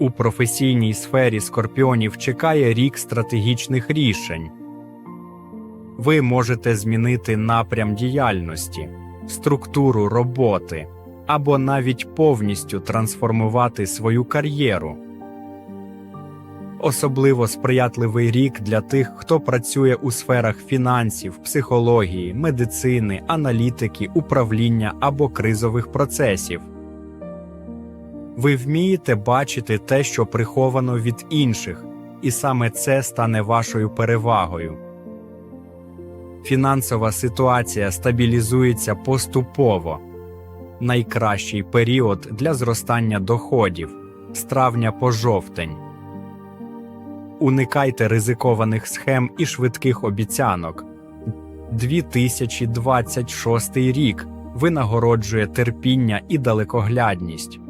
У професійній сфері скорпіонів чекає рік стратегічних рішень. Ви можете змінити напрям діяльності, структуру роботи або навіть повністю трансформувати свою кар'єру. Особливо сприятливий рік для тих, хто працює у сферах фінансів, психології, медицини, аналітики, управління або кризових процесів. Ви вмієте бачити те, що приховано від інших, і саме це стане вашою перевагою. Фінансова ситуація стабілізується поступово. Найкращий період для зростання доходів з травня по жовтень. Уникайте ризикованих схем і швидких обіцянок. 2026 рік винагороджує терпіння і далекоглядність.